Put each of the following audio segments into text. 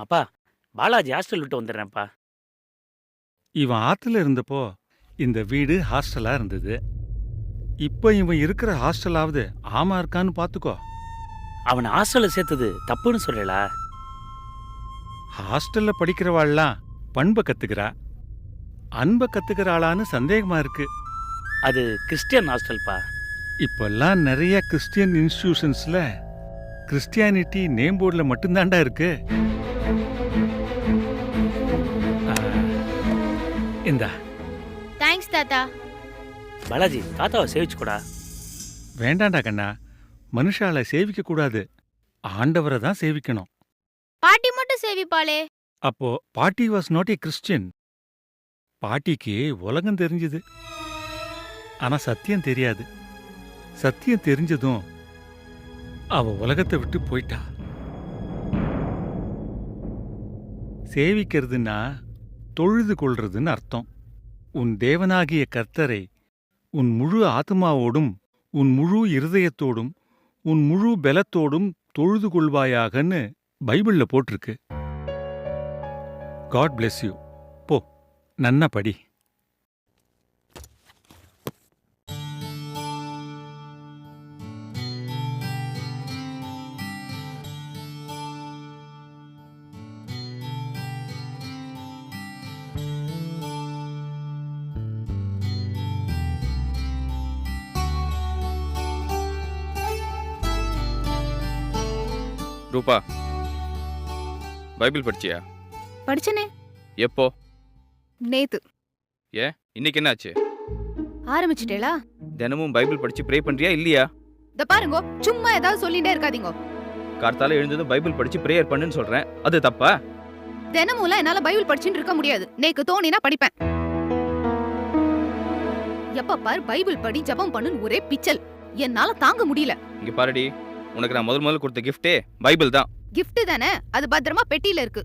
அப்பா பாலாஜி ஹாஸ்டல் விட்டு வந்துடுறேன்ப்பா. இவன் ஆத்துல இருந்தப்போ இந்த வீடு ஹாஸ்டலா இருந்தது. இப்போ இவன் இருக்கிற ஹாஸ்டலாவது ஆமா இருக்கான்னு பாத்துக்கோ. அவனை ஹாஸ்டலில் சேர்த்தது தப்புன்னு சொல்லலா? ஹாஸ்டல்ல படிக்கிறவாள்லாம் பண்பை கத்துக்கிறா. அன்பை கத்துக்கிறாளான்னு சந்தேகமா இருக்கு. அது கிறிஸ்டியன் ஹாஸ்டல்ப்பா இப்பெல்லாம் நிறைய கிறிஸ்டியன் இன்ஸ்டிடியூஷன்ஸ்ல கிறிஸ்டியானிட்டி நேம் போர்டில் மட்டும்தான்டா இருக்கு. இந்தா. தேங்க்ஸ் தாத்தா. பாலாஜி தாத்தாவை சேவிச்சுக்கூடா. வேண்டாண்டா கண்ணா. மனுஷால சேவிக்க கூடாது ஆண்டவரை தான் சேவிக்கணும். பாட்டி மட்டும் சேவிப்பாளே. அப்போ பாட்டி வாஸ் நாட் ஏ கிறிஸ்டியன் பாட்டிக்கு உலகம் தெரிஞ்சது. ஆனா சத்தியம் தெரியாது. சத்தியம் தெரிஞ்சதும் அவ உலகத்தை விட்டு போயிட்டா. சேவிக்கிறதுன்னா தொழுது கொள்றதுன்னு அர்த்தம் உன் தேவனாகிய கர்த்தரை உன் முழு ஆத்மாவோடும் உன் முழு இருதயத்தோடும் உன் முழு பலத்தோடும் தொழுது கொள்வாயாகன்னு பைபிள்ல போட்டிருக்கு. காட் பிளெஸ் யூ போ நன்னா படி. ரூபா. பைபிள் படிச்சியா? படிச்சனே. எப்போ? நேத்து. இன்னைக்கு என்னாச்சு? ஆரம்பிச்சிட்டேளா? தினமும் பைபிள் படிச்சு ப்ரே பண்றியா இல்லையா? இந்த பாருங்க சும்மா ஏதாவது சொல்லிட்டே இருக்காதீங்க. கார்த்தால எழுந்ததும் பைபிள் படிச்சு ப்ரேயர் பண்ணுன்னு சொல்றேன். அது தப்பா? தினமும்லாம் என்னால பைபிள் படிச்சுட்டு இருக்க முடியாது. நேக்கு தோணினா படிப்பேன். எப்ப பாரு பைபிள் படி ஜெபம் பண்ணுன்னு ஒரே பிச்சல். என்னால தாங்க முடியல. இங்க பாருடி. உனக்கு நான் முதல் முதல்ல கொடுத்த கிஃப்டே பைபிள் தான். gift தானே? அது பத்திரமா பெட்டியில இருக்கு.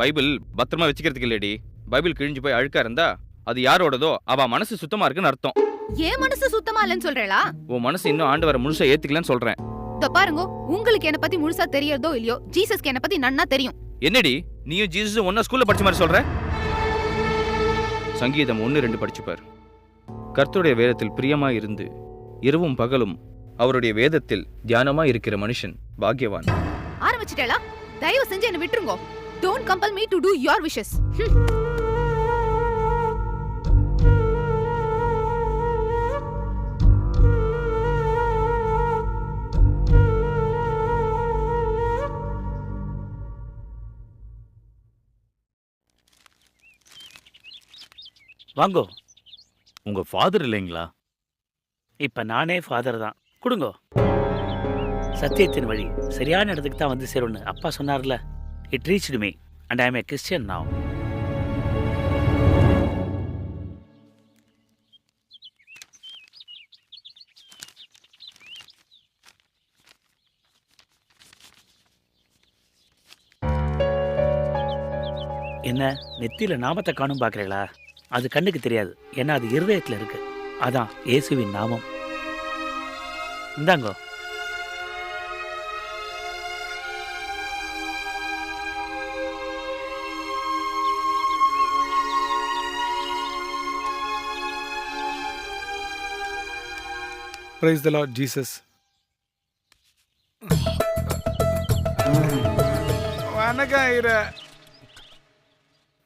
பைபிள் பத்திரமா வச்சுக்கிறதுக்கு இல்லடி. பைபிள் கிழிஞ்சு போய் அழுக்கா இருந்தா அது யாரோடதோ? அவ மனசு சுத்தமா இருக்குன்னு அர்த்தம். ஏன் மனசு சுத்தமா இல்லைன்னு சொல்றேளா? உன் மனசு இன்னும் ஆண்டவரை முழுசா ஏத்துக்கலன்னு சொல்றேன். இந்த பாருங்க உங்களுக்கு என்ன பத்தி முழுசா தெரியறதோ இல்லையோ ஜீசஸ்க்கு என்ன பத்தி நன்னா தெரியும். என்னடி? நீயும் ஜீசஸும் ஒன்னா ஸ்கூல்ல படிச்ச மாதிரி சொல்ற? சங்கீதம் ஒன்னு ரெண்டு படிச்சு பாரு கர்த்தருடைய வேதத்தில் பிரியமா இருந்து இரவும் பகலும் அவருடைய வேதத்தில் தியானமா இருக்கிற மனுஷன் பாக்கியவான். ஆரம்பிச்சிட்டேளா? தயவு செஞ்சு என்ன விட்டுருங்க. Don't compel me to do your wishes வாங்கோ. உங்க ஃபாதர் இல்லைங்களா? இப்ப நானே ஃபாதர் தான். கொடுங்கோ. சத்தியத்தின் வழி சரியான இடத்துக்கு தான் வந்து சேரும்னு அப்பா சொன்னார்ல. It reached me and I am a Christian now என்ன நெத்தியில நாமத்தை காணும் பார்க்குறீங்களா? அது கண்ணுக்கு தெரியாது. ஏன்னா அது இருதயத்தில் இருக்கு. அதான் இயேசுவின் நாமம். இந்தாங்கோ. பிரைஸ் த லார்ட் ஜீசஸ் வணக்கம் ஐயரே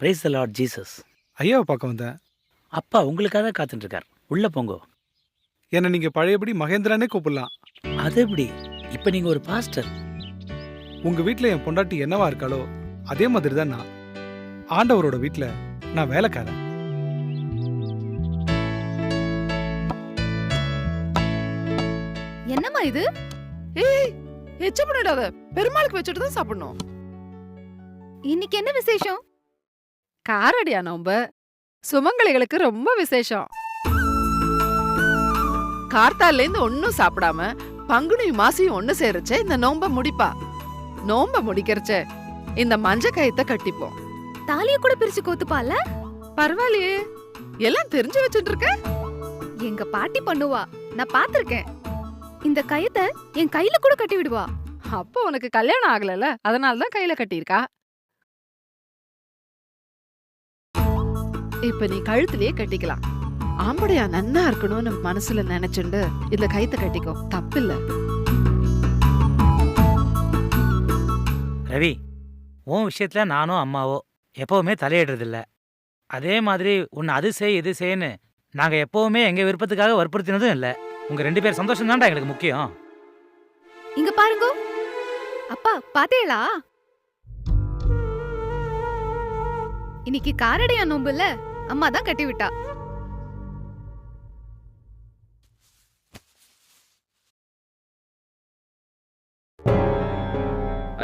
பிரைஸ் த லார்ட் ஜீசஸ் ஐயாவை பார்க்க வந்தேன். அப்பா உங்களுக்காக தான் காத்துட்டு இருக்கார். உள்ள போங்கோ. என்னை நீங்க பழையபடி மகேந்திரனே கூப்பிடலாம். அது எப்படி? இப்ப நீங்க ஒரு பாஸ்டர். உங்க வீட்ல என் பொண்டாட்டி என்னவா இருக்காளோ அதே மாதிரி தான் நான். ஆண்டவரோட வீட்ல நான் வேலைக்காரன். என்னம்மா இது? ஏய் எச்ச பண்ணிடாத பெருமாளுக்கு வச்சுட்டு தான் சாப்பிடணும். இன்னைக்கு என்ன விசேஷம்? காரடியா நோம்ப. சுமங்கலிகளுக்கு ரொம்ப விசேஷம். கார்த்தாலேருந்து ஒன்றும் சாப்பிடாம பங்குனியும் மாசியும் ஒன்று சேருச்சே இந்த நோம்ப முடிப்பா? நோம்ப முடிக்கிறச்ச இந்த மஞ்ச கயத்தை கட்டிப்போம். தாலிய கூட பிரிச்சு கோத்துப்பால? பரவாயில்லையே. எல்லாம் தெரிஞ்சு வச்சுட்டு இருக்க எங்க பாட்டி பண்ணுவா. நான் பாத்திருக்கேன். இந்த கயத்தை என் கையில கூட கட்டி விடுவா. அப்போ உனக்கு கல்யாணம் ஆகலல அதனால தான் கையில கட்டியிருக்கா? இப்ப நீ கழுத்திலேயே கட்டிக்கலாம். ஆம்படையா நன்னா இருக்கணும்னு மனசுல நினைச்சுண்டு இந்த கைத்த கட்டிக்கோ. தப்பில்ல. ரவி உன் விஷயத்துல நானும் அம்மாவோ எப்பவுமே தலையிடுறதில்ல. அதே மாதிரி உன்னை அது செய் இது செய்ன்னு நாங்க எப்பவுமே எங்க விருப்பத்துக்காக வற்புறுத்தினதும் இல்லை. உங்க ரெண்டு பேர் சந்தோஷம் தான்டா எங்களுக்கு முக்கியம். இங்க பாருங்க. அப்பா பாத்தேளா இன்னைக்கு காரடையா நோம்பு இல்ல அம்மா தான் கட்டி விட்டா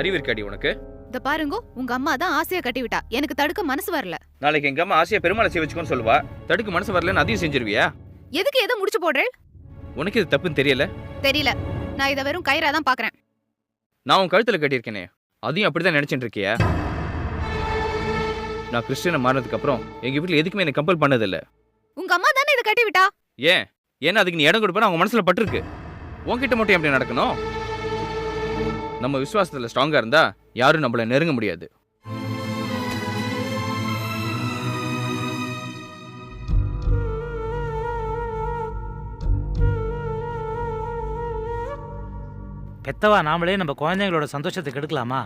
அறிவு இருக்காடி உனக்கு? இத பாருங்க உங்க அம்மா தான் ஆசையா கட்டி விட்டா. எனக்கு தடுக்க மனசு வரல. நாளைக்கு எங்க அம்மா ஆசையை பெருமாளை செய்ய வச்சுக்கோன்னு சொல்லுவா. தடுக்கு மனசு வரலன்னு அதையும் செஞ்சிருவியா? எதுக்கு எதை முடிச்சு போடுறேன்? உனக்கு இது தப்புன்னு தெரியல? தெரியல. நான் இத வெறும் கயிறா தான் பாக்குறேன். நான் உன் கழுத்துல கட்டியிருக்கேனே. அதையும் அப்படிதான் நினைச்சிட்டு இருக்கியா? நான் கிறிஸ்டியனை மாறினதுக்கு அப்புறம் எங்க வீட்டுல எதுக்குமே என்னை கம்பல் பண்ணதில்ல. உங்க அம்மா தானே இத கட்டி விட்டா? ஏன்? ஏன்னா அதுக்கு நீ இடம் கொடுப்பேன்னு அவங்க மனசுல பட்டிருக்கு. உன்கிட்ட மட்டும் எப்படி நடக்கணும்? நம்ம விசுவாசத்துல ஸ்ட்ராங்கா இருந்தா யாரும் நம்மள நெருங்க முடியாது. பெத்தவா நாமளே நம்ம குழந்தைங்களோட சந்தோஷத்தை கெடுக்கலாமா?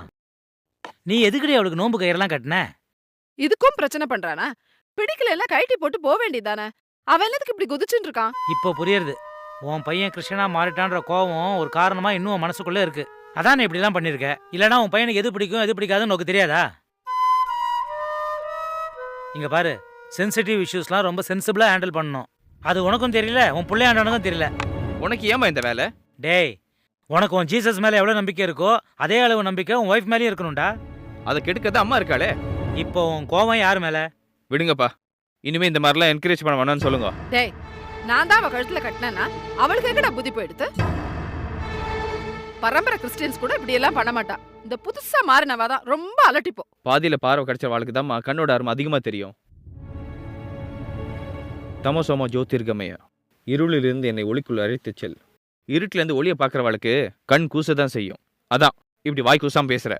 நீ எதுக்குடி அவளுக்கு நோன்பு கயிறெல்லாம் கட்டின? இதுக்கும் பிரச்சனை பண்றானா? பிடிக்கல எல்லாம் கழட்டி போட்டு போக வேண்டியதானே அவன் என்னதுக்கு இப்படி குதிச்சுட்டு இருக்கான்? இப்போ புரியுறது. உன் பையன் கிருஷ்ணனா மாறிட்டான்ற கோவம் ஒரு காரணமா இன்னும் மனசுக்குள்ள இருக்கு. அதான் இப்படிலாம் பண்ணிருக்க? இல்லனா உன் பையனுக்கு எது பிடிக்கும் எது பிடிக்காதுன்னு உனக்கு தெரியாதா? இங்க பாரு சென்சிட்டிவ் இஷ்யூஸ்லாம் ரொம்ப சென்சிபிளா ஹேண்டில் பண்ணணும். அது உனக்கும் தெரியல உன் பிள்ளையாண்டனுக்கும் தெரியல. உனக்கு ஏமா இந்த வேலை? டேய் உனக்கு உன் ஜீசஸ் மேல எவ்வளவு நம்பிக்கை இருக்கோ அதே அளவு நம்பிக்கை உன் ஒய்ஃப் மேலயும் இருக்கணும்டா. அதை கெடுக்கதான் அம்மா இருக்காளே. இப்போ உன் கோவம் யார் மேல? விடுங்கப்பா. இனிமே இந்த மாதிரிலாம் என்கரேஜ் பண்ண வேணாம்னு சொல்லுங்க. டேய் நான் தான் அவ கழுத்துல கட்டினேன்னா அவளுக்கு எங்கடா புத்தி போயிடுத்து பரம்பரை கிறிஸ்டியன்ஸ் கூட இப்படி எல்லாம் பண்ண மாட்டா. இந்த புதுசா மாறினவா தான் ரொம்ப அலட்டிப்போம். பாதியில பார்வை கிடைச்ச வாழ்க்கை தான் கண்ணோட அருமை அதிகமா தெரியும். தமசோம ஜோதிர்கமய இருளிலிருந்து என்னை ஒளிக்குள் அழைத்து செல். இருட்டுல இருந்து ஒளியை பார்க்குறவளுக்கு கண் கூசதான் செய்யும். அதான் இப்படி வாய் கூசாம பேசுற.